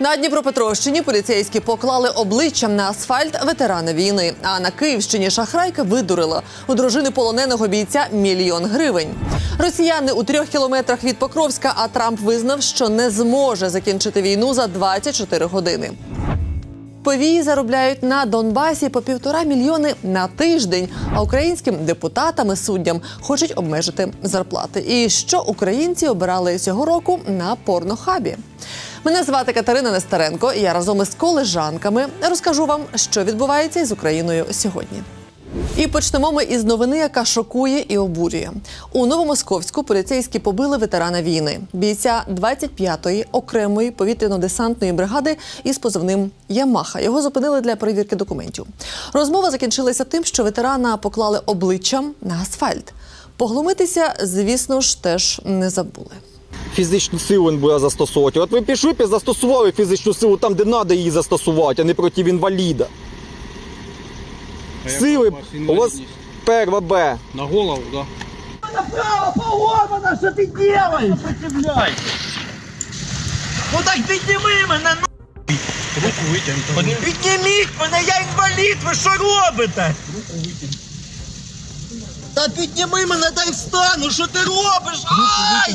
На Дніпропетровщині поліцейські поклали обличчям на асфальт ветерана війни. А на Київщині шахрайка видурила у дружини полоненого бійця мільйон гривень. Росіяни у трьох кілометрах від Покровська, а Трамп визнав, що не зможе закінчити війну за 24 години. Повії заробляють на Донбасі по півтора мільйони на тиждень. А українським депутатам і суддям хочуть обмежити зарплати. І що українці обирали цього року на порнохабі? Мене звати Катерина Нестеренко. і Я разом із колежанками розкажу вам, що відбувається із Україною сьогодні. І почнемо ми із новини, яка шокує і обурює. У Новомосковську поліцейські побили ветерана війни, бійця 25-ї окремої повітряно-десантної бригади із позивним Ямаха. Його зупинили для перевірки документів. Розмова закінчилася тим, що ветерана поклали обличчям на асфальт. Поглумитися, звісно ж, теж не забули. Фізичну силу він буде застосовувати. От ви пішли б і застосували фізичну силу там, де треба її застосувати, а не проти інваліда. А Сили у вас у вас перва Б. На голову, да? Направо, поломано, что ты делаешь? Сопротивляйся. Ну так підніми мене, ну Руку витягнути. підніміть мене, я інвалід, ви що робите? Та підніми мене, дай встану, що ти робиш? Ай!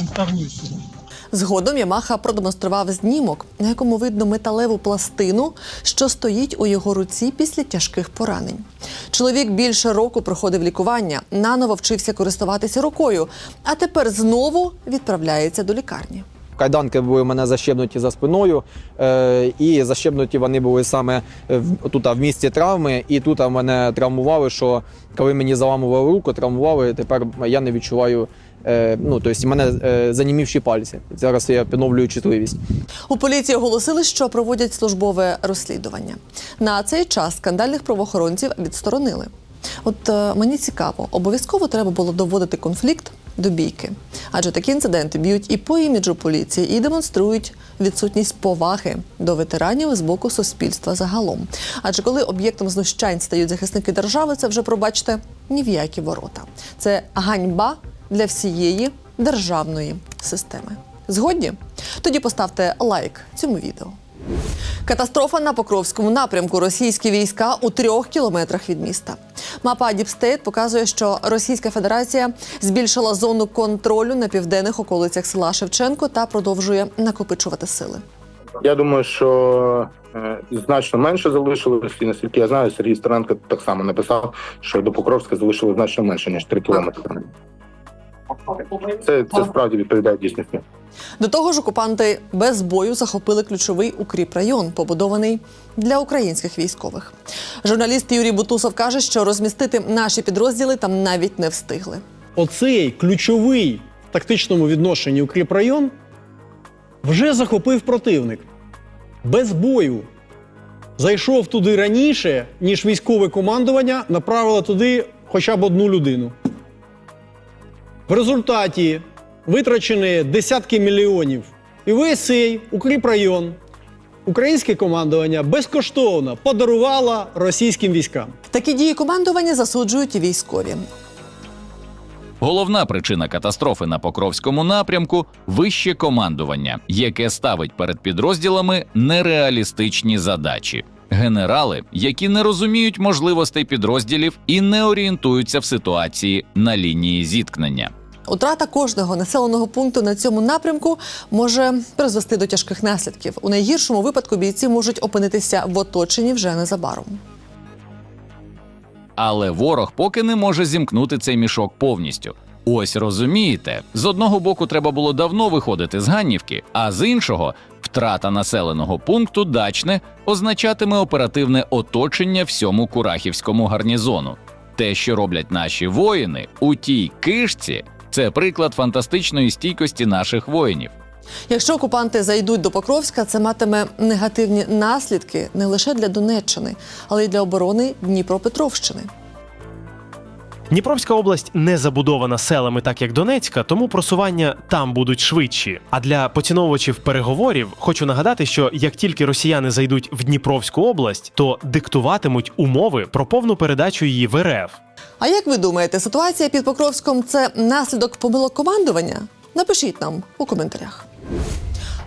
Згодом Ямаха продемонстрував знімок, на якому видно металеву пластину, що стоїть у його руці після тяжких поранень. Чоловік більше року проходив лікування, наново вчився користуватися рукою, а тепер знову відправляється до лікарні. Кайданки були у мене защебнуті за спиною, е, і защебнуті вони були саме в- тут в місці травми. І тут мене травмували, що коли мені заламували руку, травмували, тепер я не відчуваю. Е, Ну, тобто, мене е, занімівші пальці. Зараз я підновлюю чутливість. У поліції оголосили, що проводять службове розслідування. На цей час скандальних правоохоронців відсторонили. От е, мені цікаво, обов'язково треба було доводити конфлікт до бійки, адже такі інциденти б'ють і по іміджу поліції, і демонструють відсутність поваги до ветеранів з боку суспільства загалом. Адже коли об'єктом знущань стають захисники держави, це вже пробачте ні в які ворота. Це ганьба для всієї державної системи. Згодні? Тоді поставте лайк цьому відео. Катастрофа на Покровському напрямку. Російські війська у трьох кілометрах від міста. Мапа Діпстейт показує, що Російська Федерація збільшила зону контролю на південних околицях села Шевченко та продовжує накопичувати сили. Я думаю, що е, значно менше залишилось, наскільки я знаю, Сергій Стерненко так само написав, що до Покровська залишилось значно менше, ніж 3 кілометри. Це, це справді відповідає дійсності. До того ж, окупанти без бою захопили ключовий укріпрайон, побудований для українських військових. Журналіст Юрій Бутусов каже, що розмістити наші підрозділи там навіть не встигли. оцей ключовий в тактичному відношенні укріпрайон вже захопив противник без бою. Зайшов туди раніше, ніж військове командування направило туди хоча б одну людину. В результаті витрачені десятки мільйонів. І весь цей укріпрайон українське командування безкоштовно подарувало російським військам. Такі дії командування засуджують і військові. Головна причина катастрофи на Покровському напрямку вище командування, яке ставить перед підрозділами нереалістичні задачі. Генерали, які не розуміють можливостей підрозділів і не орієнтуються в ситуації на лінії зіткнення. Утрата кожного населеного пункту на цьому напрямку може призвести до тяжких наслідків. У найгіршому випадку бійці можуть опинитися в оточенні вже незабаром. Але ворог поки не може зімкнути цей мішок повністю. Ось розумієте, з одного боку треба було давно виходити з Ганнівки, а з іншого втрата населеного пункту дачне означатиме оперативне оточення всьому Курахівському гарнізону. Те, що роблять наші воїни у тій кишці, це приклад фантастичної стійкості наших воїнів. Якщо окупанти зайдуть до Покровська, це матиме негативні наслідки не лише для Донеччини, але й для оборони Дніпропетровщини. Дніпровська область не забудована селами, так як Донецька, тому просування там будуть швидші. А для поціновувачів переговорів хочу нагадати, що як тільки росіяни зайдуть в Дніпровську область, то диктуватимуть умови про повну передачу її в РФ. А як ви думаєте, ситуація під Покровськом це наслідок помилок командування? Напишіть нам у коментарях.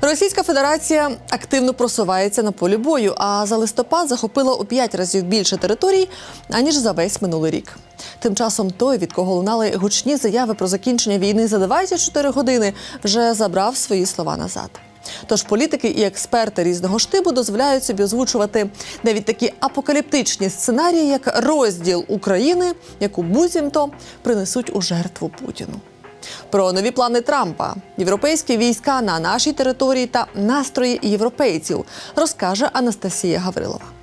Російська Федерація активно просувається на полі бою, а за листопад захопила у п'ять разів більше територій аніж за весь минулий рік. Тим часом той, від кого лунали гучні заяви про закінчення війни за 24 години, вже забрав свої слова назад. Тож політики і експерти різного штибу дозволяють собі озвучувати навіть такі апокаліптичні сценарії, як розділ України, яку буцімто принесуть у жертву Путіну. Про нові плани Трампа, європейські війська на нашій території та настрої європейців розкаже Анастасія Гаврилова.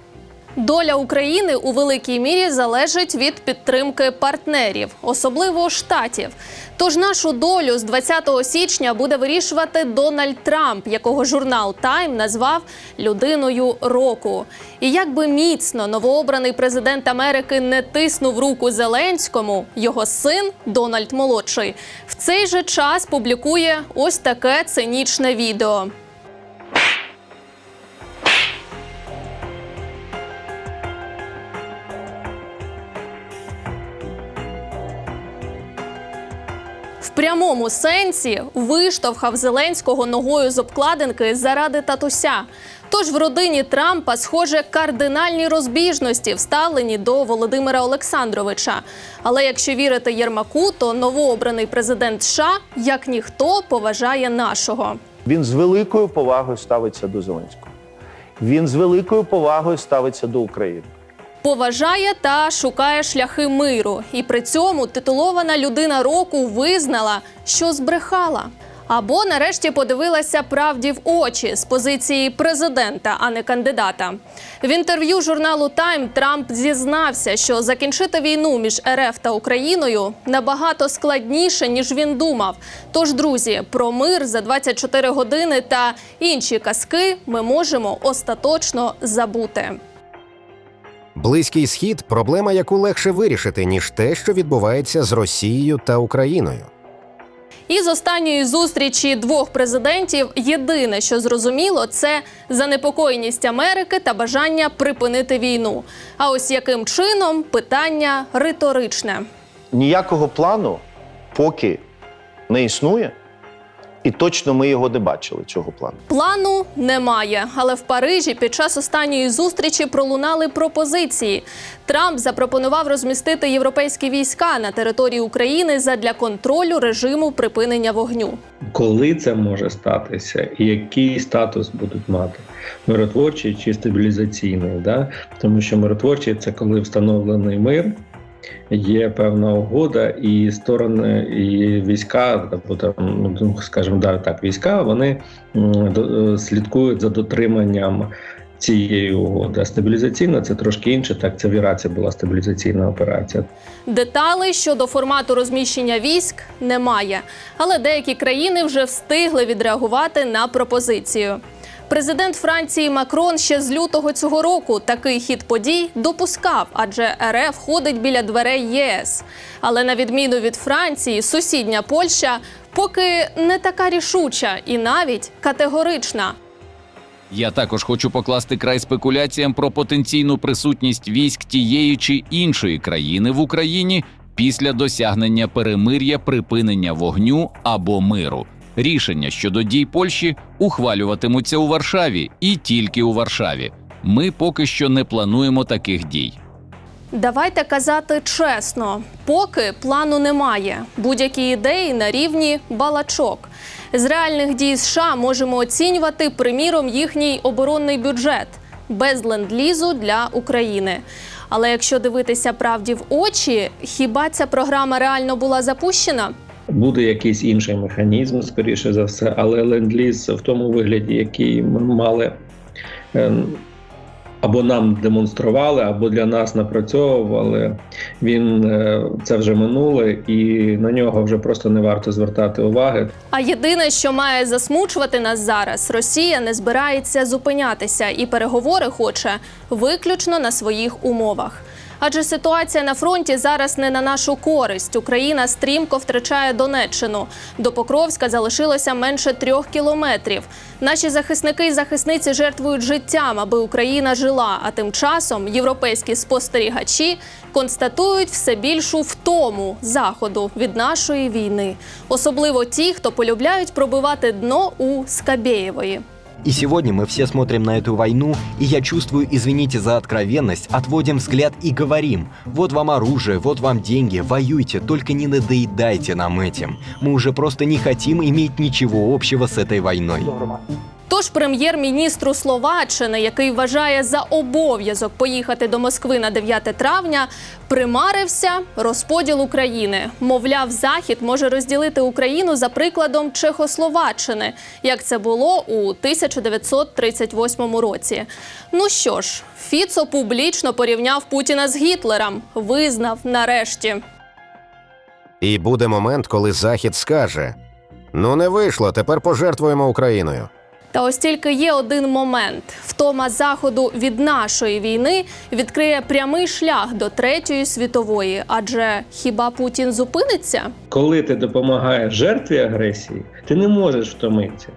Доля України у великій мірі залежить від підтримки партнерів, особливо штатів. Тож нашу долю з 20 січня буде вирішувати Дональд Трамп, якого журнал Тайм назвав людиною року. І як би міцно новообраний президент Америки не тиснув руку Зеленському, його син Дональд молодший в цей же час публікує ось таке цинічне відео. Прямому сенсі виштовхав Зеленського ногою з обкладинки заради татуся. Тож в родині Трампа, схоже, кардинальні розбіжності вставлені до Володимира Олександровича. Але якщо вірити Єрмаку, то новообраний президент США як ніхто поважає нашого. Він з великою повагою ставиться до Зеленського. Він з великою повагою ставиться до України. Поважає та шукає шляхи миру. І при цьому титулована людина року визнала, що збрехала. Або нарешті подивилася правді в очі з позиції президента, а не кандидата. В інтерв'ю журналу Тайм Трамп зізнався, що закінчити війну між РФ та Україною набагато складніше ніж він думав. Тож, друзі, про мир за 24 години та інші казки ми можемо остаточно забути. Близький схід проблема, яку легше вирішити, ніж те, що відбувається з Росією та Україною. І з останньої зустрічі двох президентів єдине, що зрозуміло, це занепокоєність Америки та бажання припинити війну. А ось яким чином питання риторичне. Ніякого плану поки не існує, і точно ми його не бачили, цього плану. Плану немає, але в Парижі під час останньої зустрічі пролунали пропозиції. Трамп запропонував розмістити європейські війська на території України задля контролю режиму припинення вогню. коли це може статися, і який статус будуть мати миротворчий чи стабілізаційний. Да? Тому що миротворчий це коли встановлений мир, є певна угода, і сторони, і війська, або там, ну скажімо, да, так, війська вони е, слідкують за дотриманням. Цієї угоди стабілізаційна це трошки інше. Так, це в Іраці була стабілізаційна операція. Деталей щодо формату розміщення військ немає, але деякі країни вже встигли відреагувати на пропозицію. Президент Франції Макрон ще з лютого цього року такий хід подій допускав, адже РФ ходить біля дверей ЄС. Але на відміну від Франції, сусідня Польща поки не така рішуча і навіть категорична. Я також хочу покласти край спекуляціям про потенційну присутність військ тієї чи іншої країни в Україні після досягнення перемир'я, припинення вогню або миру. Рішення щодо дій Польщі ухвалюватимуться у Варшаві і тільки у Варшаві. Ми поки що не плануємо таких дій. Давайте казати чесно, поки плану немає. Будь-які ідеї на рівні балачок. З реальних дій США можемо оцінювати, приміром, їхній оборонний бюджет без ленд-лізу для України. Але якщо дивитися правді в очі, хіба ця програма реально була запущена? Буде якийсь інший механізм, скоріше за все, але ленд-ліз в тому вигляді, який ми мали ем, або нам демонстрували, або для нас напрацьовували. Він е, це вже минуле, і на нього вже просто не варто звертати уваги. А єдине, що має засмучувати нас зараз, Росія не збирається зупинятися і переговори хоче виключно на своїх умовах. Адже ситуація на фронті зараз не на нашу користь. Україна стрімко втрачає Донеччину. До Покровська залишилося менше трьох кілометрів. Наші захисники і захисниці жертвують життям, аби Україна жила. А тим часом європейські спостерігачі констатують все більшу втому заходу від нашої війни, особливо ті, хто полюбляють пробивати дно у Скабєєвої. И сегодня мы все смотрим на эту войну, и я чувствую, извините за откровенность, отводим взгляд и говорим, вот вам оружие, вот вам деньги, воюйте, только не надоедайте нам этим. Мы уже просто не хотим иметь ничего общего с этой войной. Тож прем'єр-міністру Словаччини, який вважає за обов'язок поїхати до Москви на 9 травня, примарився розподіл України. Мовляв, Захід може розділити Україну за прикладом Чехословаччини, як це було у 1938 році. Ну що ж, Фіцо публічно порівняв Путіна з Гітлером, визнав нарешті. І буде момент, коли Захід скаже: ну не вийшло, тепер пожертвуємо Україною. Та ось тільки є один момент: втома заходу від нашої війни відкриє прямий шлях до третьої світової. Адже хіба Путін зупиниться? Коли ти допомагаєш жертві агресії, ти не можеш втомитися.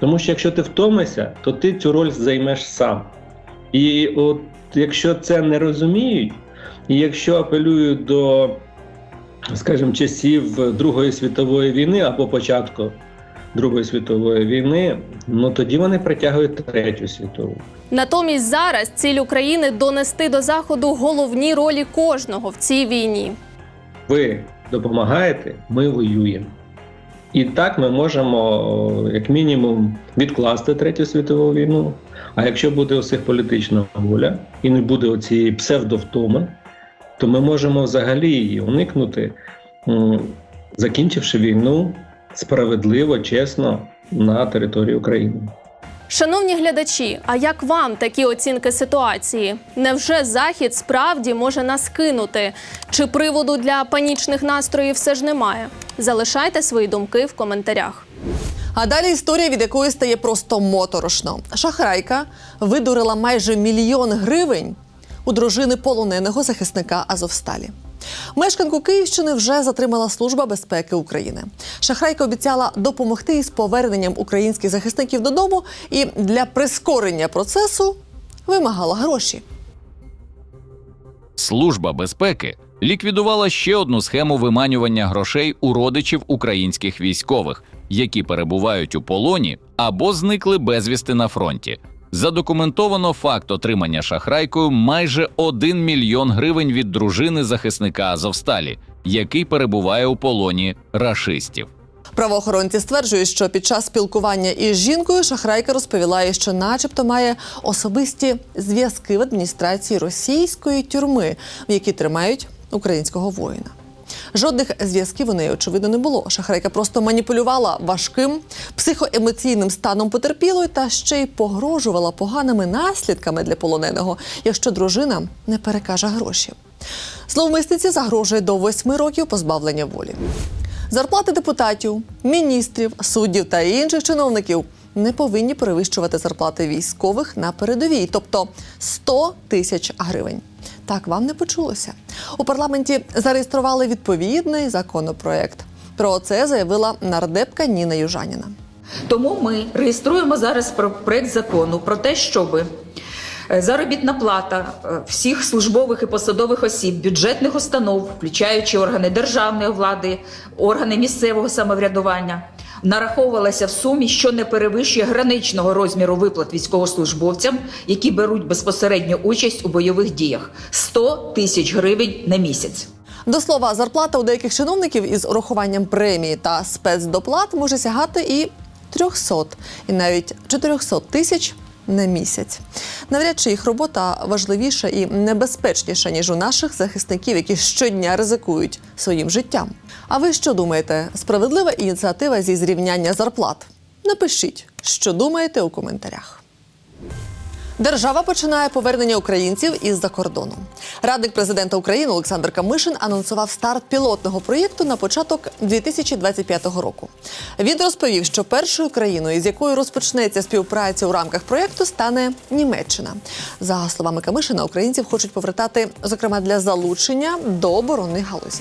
Тому що якщо ти втомишся, то ти цю роль займеш сам. І от якщо це не розуміють, і якщо апелюють до, скажімо, часів Другої світової війни або початку Другої світової війни, ну тоді вони притягують третю світову. Натомість зараз ціль України донести до заходу головні ролі кожного в цій війні. Ви допомагаєте, ми воюємо. І так ми можемо, як мінімум, відкласти третю світову війну. А якщо буде у всіх політична воля і не буде цієї псевдовтоми, то ми можемо взагалі її уникнути, закінчивши війну справедливо, чесно на території України. Шановні глядачі, а як вам такі оцінки ситуації? Невже захід справді може нас кинути? Чи приводу для панічних настроїв все ж немає? Залишайте свої думки в коментарях. А далі історія, від якої стає просто моторошно. Шахрайка видурила майже мільйон гривень у дружини полоненого захисника Азовсталі. Мешканку Київщини вже затримала Служба безпеки України. Шахрайка обіцяла допомогти із поверненням українських захисників додому і для прискорення процесу вимагала гроші. Служба безпеки ліквідувала ще одну схему виманювання грошей у родичів українських військових, які перебувають у полоні або зникли безвісти на фронті. Задокументовано факт отримання шахрайкою майже 1 мільйон гривень від дружини захисника Азовсталі, який перебуває у полоні рашистів. Правоохоронці стверджують, що під час спілкування із жінкою шахрайка розповіла що, начебто, має особисті зв'язки в адміністрації російської тюрми, в якій тримають українського воїна. Жодних зв'язків у неї очевидно не було. Шахрайка просто маніпулювала важким психоемоційним станом потерпілої та ще й погрожувала поганими наслідками для полоненого, якщо дружина не перекаже гроші. Зловмисниці загрожує до восьми років позбавлення волі. Зарплати депутатів, міністрів, суддів та інших чиновників не повинні перевищувати зарплати військових на передовій, тобто 100 тисяч гривень. Так вам не почулося. У парламенті зареєстрували відповідний законопроект. Про це заявила нардепка Ніна Южаніна. Тому ми реєструємо зараз про- проект закону про те, щоб заробітна плата е, всіх службових і посадових осіб, бюджетних установ, включаючи органи державної влади, органи місцевого самоврядування, нараховувалася в сумі, що не перевищує граничного розміру виплат військовослужбовцям, які беруть безпосередню участь у бойових діях 100 тисяч гривень на місяць. До слова, зарплата у деяких чиновників із урахуванням премії та спецдоплат може сягати і 300, і навіть 400 тисяч на місяць. Навряд чи їх робота важливіша і небезпечніша ніж у наших захисників, які щодня ризикують своїм життям. А ви що думаєте? Справедлива ініціатива зі зрівняння зарплат? Напишіть, що думаєте у коментарях. Держава починає повернення українців із-за кордону. Радник президента України Олександр Камишин анонсував старт пілотного проєкту на початок 2025 року. Він розповів, що першою країною, з якою розпочнеться співпраця у рамках проєкту, стане Німеччина. За словами Камишина, українців хочуть повертати, зокрема для залучення до оборонних галузі.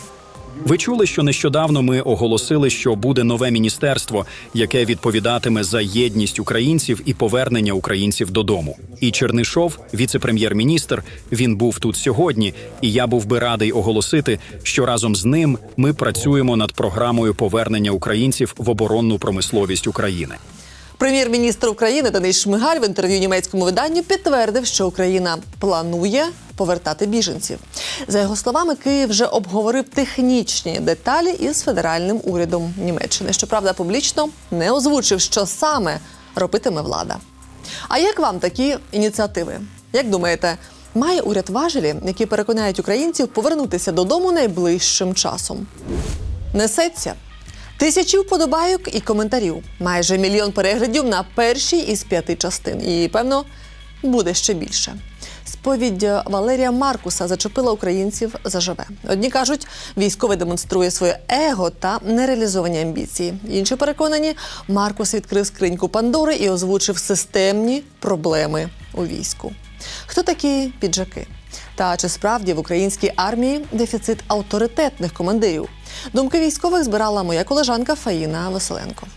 Ви чули, що нещодавно ми оголосили, що буде нове міністерство, яке відповідатиме за єдність українців і повернення українців додому. І Чернишов, віце-прем'єр-міністр, він був тут сьогодні, і я був би радий оголосити, що разом з ним ми працюємо над програмою повернення українців в оборонну промисловість України. Прем'єр-міністр України Денис Шмигаль в інтерв'ю німецькому виданню підтвердив, що Україна планує повертати біженців. За його словами, Київ вже обговорив технічні деталі із федеральним урядом Німеччини. Щоправда, публічно не озвучив, що саме робитиме влада. А як вам такі ініціативи? Як думаєте, має уряд важелі, які переконають українців повернутися додому найближчим часом? Несеться. Тисячі вподобайок і коментарів. Майже мільйон переглядів на першій із п'яти частин. І, певно, буде ще більше. Сповідь Валерія Маркуса зачепила українців заживе. Одні кажуть, військовий демонструє своє его та нереалізовані амбіції. Інші переконані, Маркус відкрив скриньку Пандори і озвучив системні проблеми у війську. Хто такі піджаки? Та чи справді в українській армії дефіцит авторитетних командирів? Думки військових збирала моя колежанка Фаїна Василенко.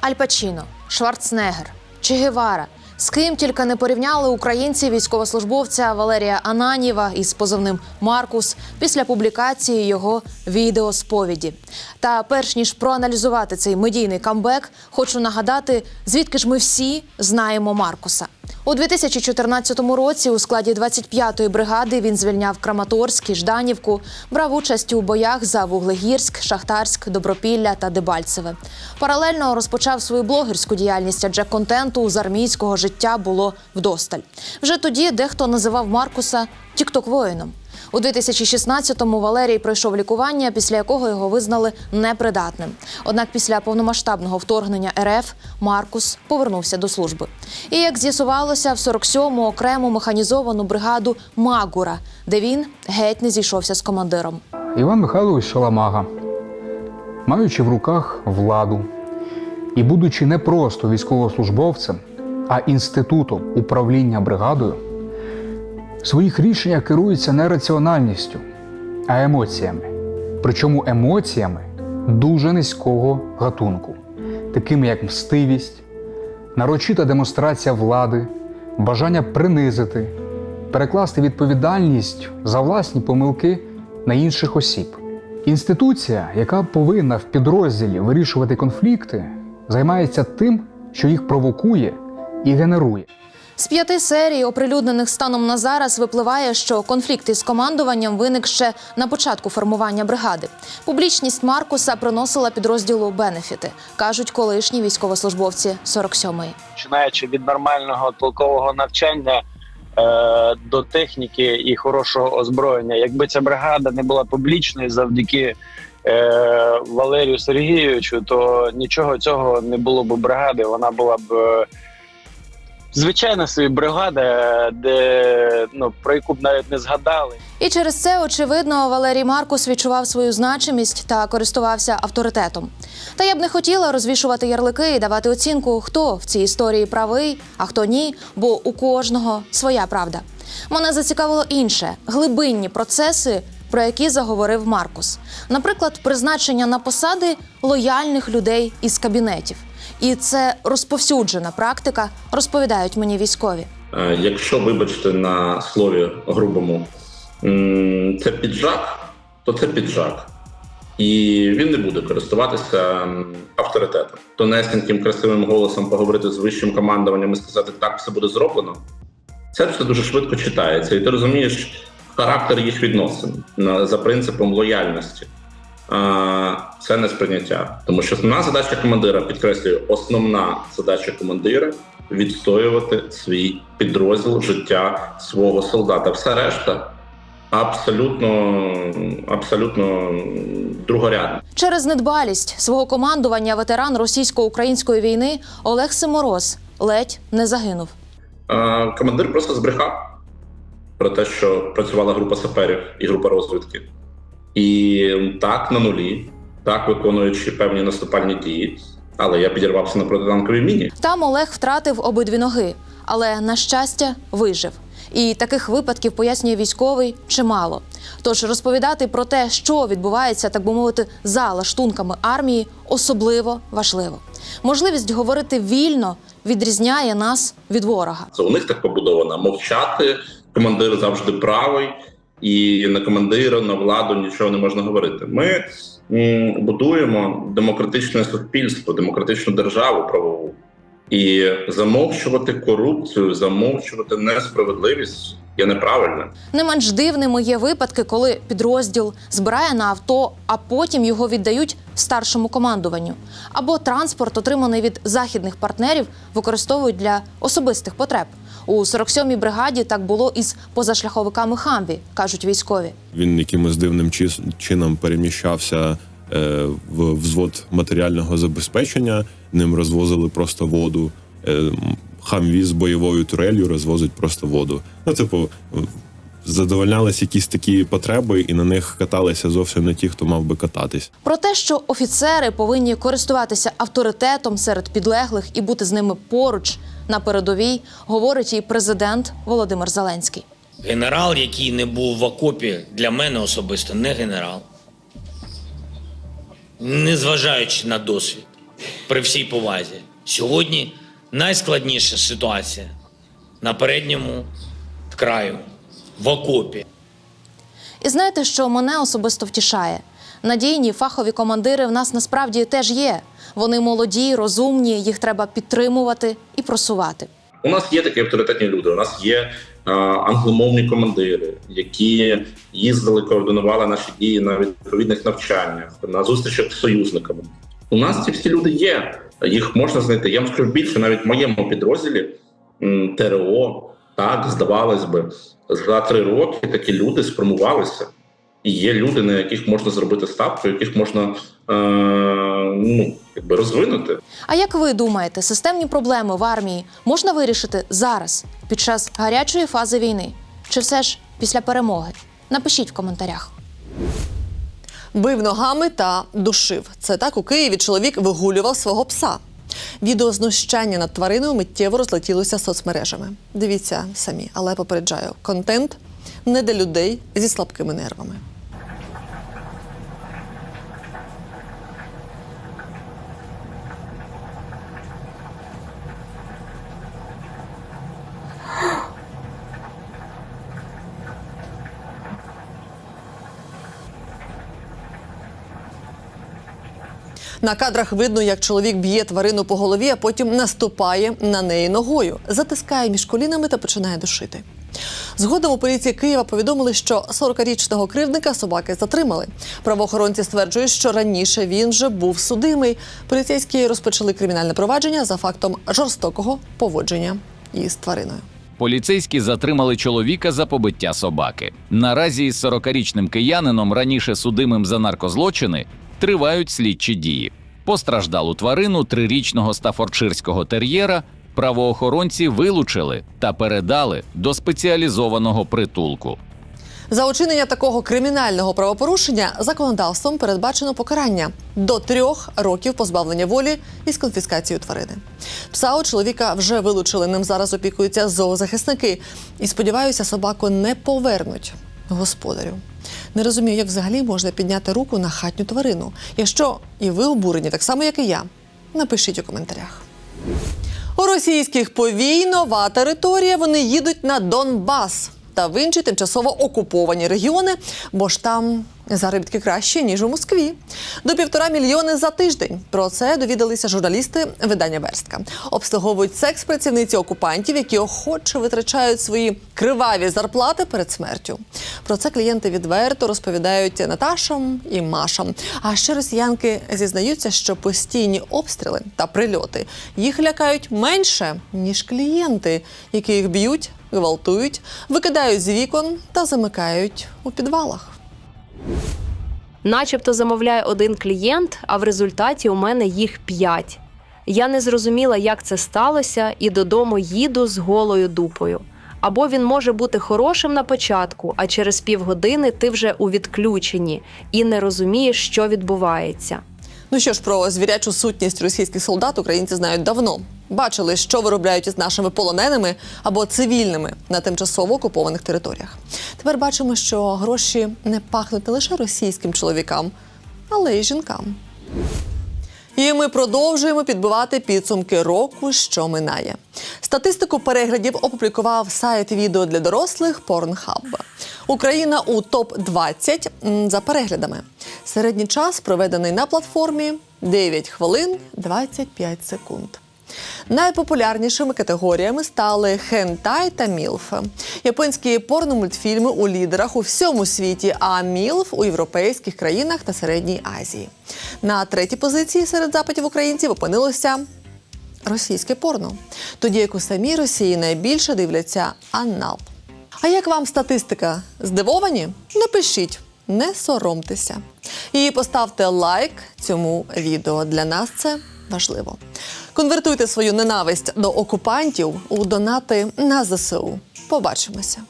Аль Пачіно, Шварценеггер, Че Гевара. З ким тільки не порівняли українці військовослужбовця Валерія Ананєва із позивним Маркус після публікації його відеосповіді. Та перш ніж проаналізувати цей медійний камбек, хочу нагадати, звідки ж ми всі знаємо Маркуса. У 2014 році у складі 25-ї бригади він звільняв Краматорськ і Жданівку, брав участь у боях за Вуглегірськ, Шахтарськ, Добропілля та Дебальцеве. Паралельно розпочав свою блогерську діяльність, адже контенту з армійського життя було вдосталь. Вже тоді дехто називав Маркуса Тікток-воїном. У 2016-му Валерій пройшов лікування, після якого його визнали непридатним. Однак після повномасштабного вторгнення РФ Маркус повернувся до служби. І як з'ясувалося, в 47-му окрему механізовану бригаду Магура, де він геть не зійшовся з командиром. Іван Михайлович Шаламага, маючи в руках владу і будучи не просто військовослужбовцем, а інститутом управління бригадою, в своїх рішеннях керується не раціональністю, а емоціями. Причому емоціями дуже низького гатунку, такими як мстивість, нарочита демонстрація влади, бажання принизити, перекласти відповідальність за власні помилки на інших осіб. Інституція, яка повинна в підрозділі вирішувати конфлікти, займається тим, що їх провокує і генерує. З п'яти серій, оприлюднених станом на зараз, випливає, що конфлікт із командуванням виник ще на початку формування бригади. Публічність Маркуса приносила підрозділу бенефіти, кажуть колишні військовослужбовці 47-ї. починаючи від нормального толкового навчання е, до техніки і хорошого озброєння. Якби ця бригада не була публічною завдяки е, Валерію Сергійовичу, то нічого цього не було б бригади. Вона була б е, звичайна собі бригада, де ну про яку б навіть не згадали. І через це, очевидно, Валерій Маркус відчував свою значимість та користувався авторитетом. Та я б не хотіла розвішувати ярлики і давати оцінку, хто в цій історії правий, а хто ні, бо у кожного своя правда. Мене зацікавило інше глибинні процеси, про які заговорив Маркус. Наприклад, призначення на посади лояльних людей із кабінетів. І це розповсюджена практика, розповідають мені військові. Е, Якщо, вибачте, на слові грубому, це піджак, то це піджак. І він не буде користуватися авторитетом. Тонесеньким красивим голосом поговорити з вищим командуванням і сказати, так все буде зроблено. Це все дуже швидко читається, і ти розумієш характер їх відносин за принципом лояльності. Це не сприйняття. Тому що основна задача командира, підкреслюю, основна задача командира відстоювати свій підрозділ життя свого солдата. Все решта абсолютно, абсолютно другорядно. Через недбалість свого командування ветеран російсько-української війни Олег Симороз ледь не загинув. е, командир просто збрехав про те, що працювала група саперів і група розвідки. І так, на нулі, так виконуючи певні наступальні дії. Але я підірвався на протитанковій міні. Там Олег втратив обидві ноги, але на щастя вижив. І таких випадків пояснює військовий чимало. Тож розповідати про те, що відбувається, так би мовити, за лаштунками армії, особливо важливо. Можливість говорити вільно відрізняє нас від ворога. Це у них так побудовано. Мовчати, командир завжди правий, і на командира, на владу нічого не можна говорити. Ми будуємо демократичне суспільство, демократичну державу правову. І замовчувати корупцію, замовчувати несправедливість є неправильно. Не менш дивними є випадки, коли підрозділ збирає на авто, а потім його віддають старшому командуванню. Або транспорт, отриманий від західних партнерів, використовують для особистих потреб. У 47-й бригаді так було із позашляховиками Хамві, кажуть військові. Він якимось дивним чином переміщався е, в взвод матеріального забезпечення. Ним розвозили просто воду. Е, Хамві з бойовою турелью розвозить просто воду. Ну, типу, задовольнялись якісь такі потреби, і на них каталися зовсім не ті, хто мав би кататись. Про те, що офіцери повинні користуватися авторитетом серед підлеглих і бути з ними поруч на передовій, говорить і президент Володимир Зеленський. Генерал, який не був в окопі, для мене особисто не генерал. Незважаючи на досвід, при всій повазі. Сьогодні найскладніша ситуація на передньому краю, в окопі. І знаєте, що мене особисто втішає? Надійні фахові командири в нас насправді теж є. Вони молоді, розумні, їх треба підтримувати і просувати. У нас є такі авторитетні люди. У нас є е, англомовні командири, які їздили, координували наші дії на відповідних навчаннях, на зустрічах з союзниками. У нас ці всі люди є. Їх можна знайти. Я вам скажу більше, навіть в моєму підрозділі ТРО, так здавалось би, за три роки такі люди сформувалися. І є люди, на яких можна зробити ставку, яких можна е, ну, якби розвинути. А як ви думаєте, системні проблеми в армії можна вирішити зараз, під час гарячої фази війни? Чи все ж після перемоги? Напишіть в коментарях. Бив ногами та душив. Це так у Києві чоловік вигулював свого пса. Відео знущання над твариною миттєво розлетілося соцмережами. Дивіться самі, але попереджаю, контент не для людей зі слабкими нервами. На кадрах видно, як чоловік б'є тварину по голові, а потім наступає на неї ногою, затискає між колінами та починає душити. Згодом у поліції Києва повідомили, що 40-річного кривдника собаки затримали. Правоохоронці стверджують, що раніше він вже був судимий. Поліцейські розпочали кримінальне провадження за фактом жорстокого поводження із твариною. Поліцейські затримали чоловіка за побиття собаки. Наразі із 40-річним киянином, раніше судимим за наркозлочини, тривають слідчі дії. Постраждалу тварину трирічного стафордширського тер'єра правоохоронці вилучили та передали до спеціалізованого притулку. За учинення такого кримінального правопорушення законодавством передбачено покарання до трьох років позбавлення волі із конфіскацією тварини. Пса у чоловіка вже вилучили. Ним зараз опікуються зоозахисники. І сподіваюся, собаку не повернуть господарю. Не розумію, як взагалі можна підняти руку на хатню тварину. Якщо і ви обурені, так само як і я, напишіть у коментарях. У російських повій нова територія. Вони їдуть на Донбас та в інші тимчасово окуповані регіони, бо ж там заробітки краще ніж у Москві. До півтора мільйони за тиждень. Про це довідалися журналісти видання Верстка. Обслуговують секс-працівниці окупантів, які охоче витрачають свої криваві зарплати перед смертю. Про це клієнти відверто розповідають Наташам і Машам. А ще росіянки зізнаються, що постійні обстріли та прильоти їх лякають менше ніж клієнти, які їх б'ють, гвалтують, викидають з вікон та замикають у підвалах. Начебто замовляє один клієнт, а в результаті у мене їх п'ять. Я не зрозуміла, як це сталося, і додому їду з голою дупою. Або він може бути хорошим на початку, а через півгодини ти вже у відключенні і не розумієш, що відбувається. Ну що ж, про звірячу сутність російських солдат українці знають давно. Бачили, що виробляють із нашими полоненими або цивільними на тимчасово окупованих територіях. Тепер бачимо, що гроші не пахнуть не лише російським чоловікам, але й жінкам. І ми продовжуємо підбивати підсумки року, що минає. Статистику переглядів опублікував сайт відео для дорослих Pornhub. Україна у топ 20 за переглядами. Середній час проведений на платформі 9 хвилин 25 секунд. Найпопулярнішими категоріями стали хентай та мілф. Японські порномультфільми у лідерах у всьому світі, а мілф у європейських країнах та середній Азії. На третій позиції серед запитів українців опинилося російське порно, тоді як у самій Росії найбільше дивляться анал. А як вам статистика? Здивовані? Напишіть, не соромтеся. І поставте лайк цьому відео. Для нас це важливо. Конвертуйте свою ненависть до окупантів у донати на ЗСУ. Побачимося.